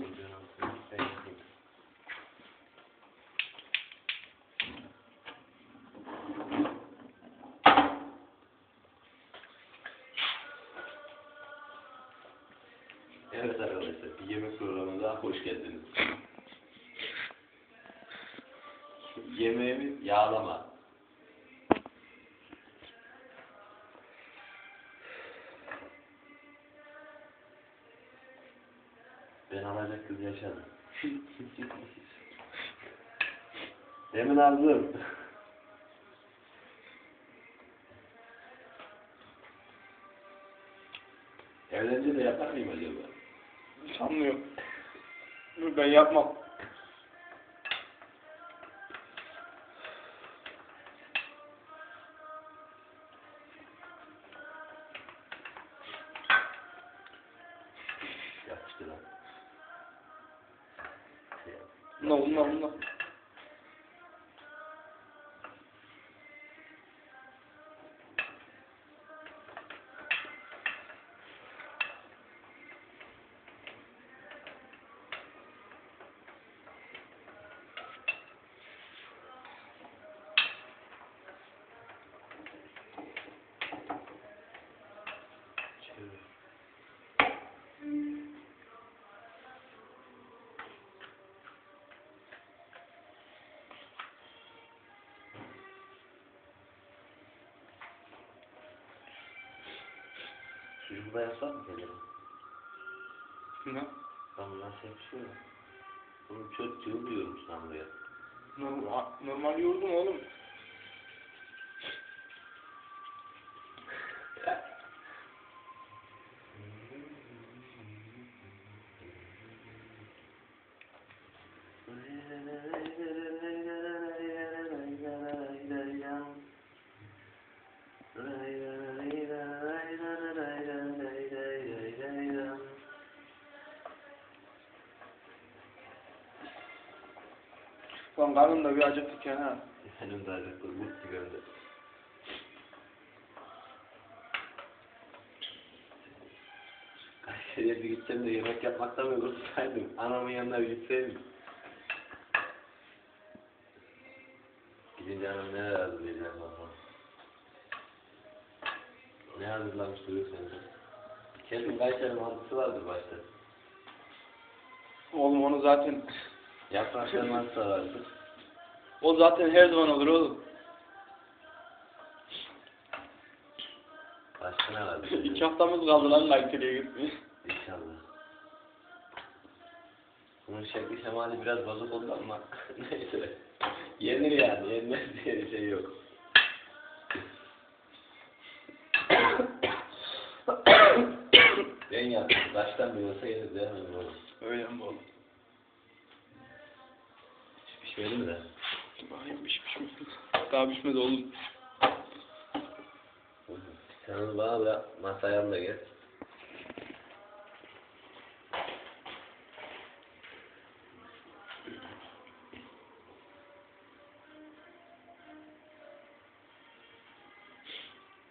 dur. Evet arkadaşlar, bir yemek programına hoş geldiniz. Yemeğimiz yağlama. Alacak kız yaşadım. Demin aldım. Evlenince de yapar mıyım acaba? Sanmıyorum. Ben yapmam. Bunlar bunlar bunlar. Sucukla yapsak mı acaba? Ne? Ben nasıl yapışıyor ya? Bunu çok cıvılıyormuş lan buraya. Normal, normal yoğurdum oğlum. Lan karnım da bir acıktık ya ha. Benim de acıktım, mutlu gördüm. Kayseri'ye bir gideceğim de yemek yapmaktan mı kurtulaydım? Anamın yanına bir gitseydim. Gidince anam neler hazırlayacak baba. Ne hazırlamış duruyor sence? Kesin Kayseri mantısı vardır başta. Oğlum onu zaten Yapraklar mantısı vardır. o zaten her zaman olur oğlum. Başka ne vardır? İki haftamız kaldı lan Kayseri'ye gitmeye. İnşallah. Bunun şekli şemali biraz bozuk oldu ama neyse. Yenir yani, yenmez diye bir şey yok. ben yaptım. Baştan bir olsa yenir mi oğlum? Öyle mi oğlum? Pişmedi mi de? Bakayım pişmiş mi? Daha pişmedi oğlum. Sen bana da masaya da gel.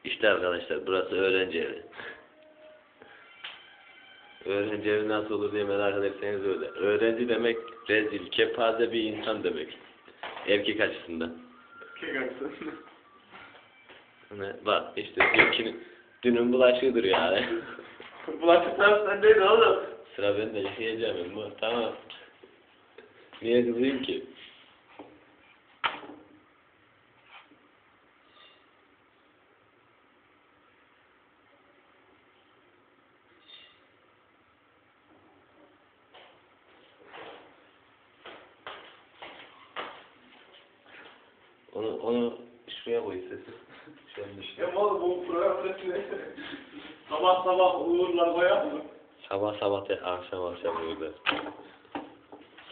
İşte arkadaşlar burası öğrenci evi. Öğrenci evi nasıl olur diye merak ederseniz öyle. Öğrenci demek rezil, kepaze bir insan demek. Erkek açısından. Kekaksın. Ne? Bak işte dünkünün, dünün bulaşığıdır yani. Bulaşıklar sendeydi oğlum. Sıra bende yıkayacağım bu. Tamam. Niye kızayım ki? Onu onu şuraya koy sesi. Şöyle işte. Ya oğlum bu program sabah sabah uğurlar koyar mı? Sabah sabah de akşam akşam burada.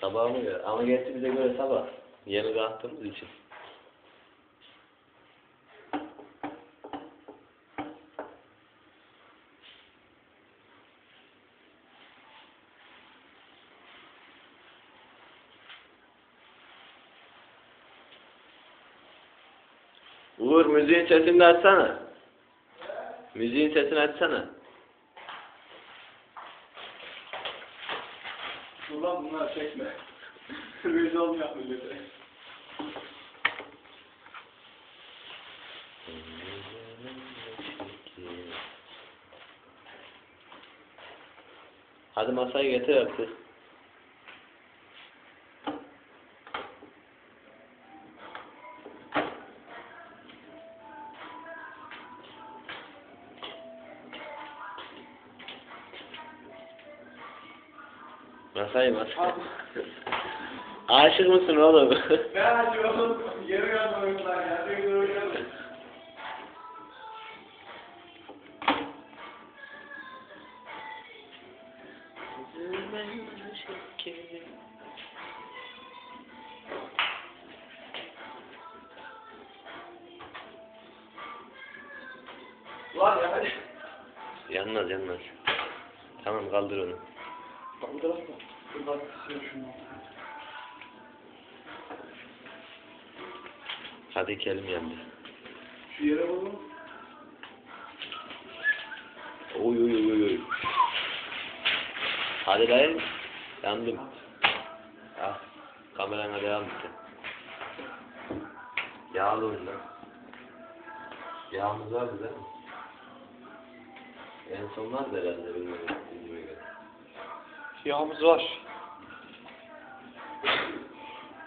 Sabah mı ya? Ama gerçi bize göre sabah. Yeni kalktığımız için. Uğur müziğin sesini de açsana. Müziğin sesini açsana. olmaz bunlar çekme. Rezil olmayak millete. Hadi masayı getir artık. Masayı masayı. Aşık mısın oğlum? Ben açıyorum. Geri gelmiyorlar ya. Geri gelmiyorlar. Lan ya hadi. yanmaz yanmaz. Tamam kaldır onu. Kaldıralım da. Dur bak kısıyor şunu. Hadi kelim yandı. Şu yere vurun. Oy oy oy oy. Hadi dayı. Yandım. Al. Kamerana devam et. Yağlı ondan. Yağımız var değil mi? En son vardı herhalde bilmiyorum. bilmiyorum. Yağımız var.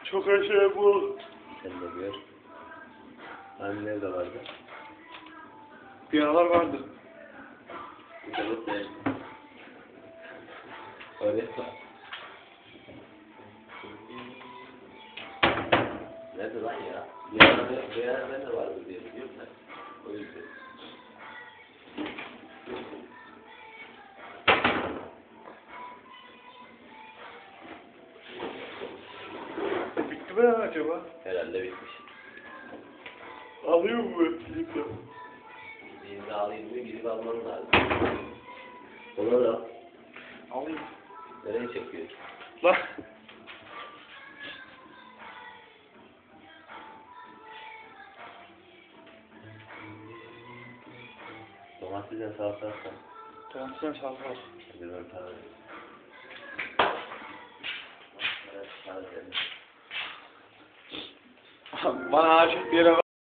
Çok her şey bu. Sen de gör. Hani nerede vardı? Bir aralar vardı. Evet, evet. Oraya bak. Nerede lan ya? Bir ara, bir ara ben de vardı diye biliyorum ben. Bitti mi lan acaba? Herhalde bitmiş. Alıyor mu bu filmde? Birini alayım mı gidip almam lazım. Ona da Alayım. nereye çekiyor? Lan. Domatesle salça atsan. Sen sağ ol. Hadi ben para vereyim. Evet, para verelim. Bana aşık bir yere